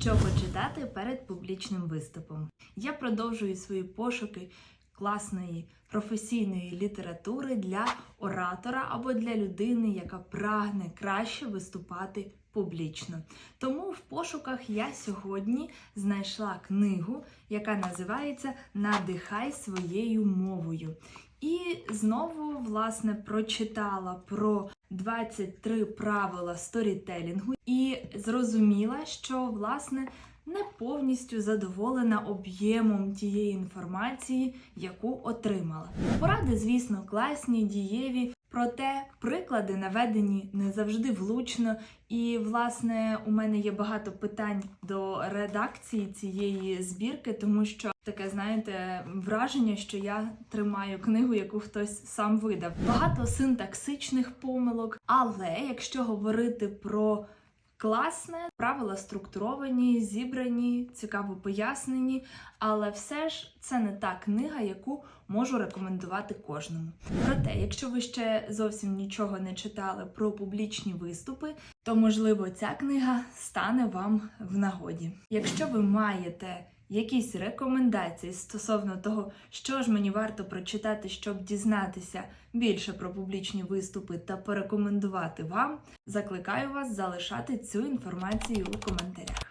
Що почитати перед публічним виступом? Я продовжую свої пошуки класної професійної літератури для оратора або для людини, яка прагне краще виступати публічно. Тому в пошуках я сьогодні знайшла книгу, яка називається Надихай своєю мовою. І знову, власне, прочитала про 23 правила сторітелінгу і зрозуміла, що власне не повністю задоволена об'ємом тієї інформації, яку отримала. Поради, звісно, класні, дієві. Проте приклади наведені не завжди влучно, і власне у мене є багато питань до редакції цієї збірки, тому що таке, знаєте, враження, що я тримаю книгу, яку хтось сам видав. Багато синтаксичних помилок, але якщо говорити про класне, правила структуровані, зібрані, цікаво пояснені, але все ж це не та книга, яку можу рекомендувати кожному. Проте, якщо ви ще зовсім нічого не читали про публічні виступи, то можливо ця книга стане вам в нагоді. Якщо ви маєте якісь рекомендації стосовно того, що ж мені варто прочитати, щоб дізнатися більше про публічні виступи та порекомендувати вам, закликаю вас залишати цю інформацію у коментарях.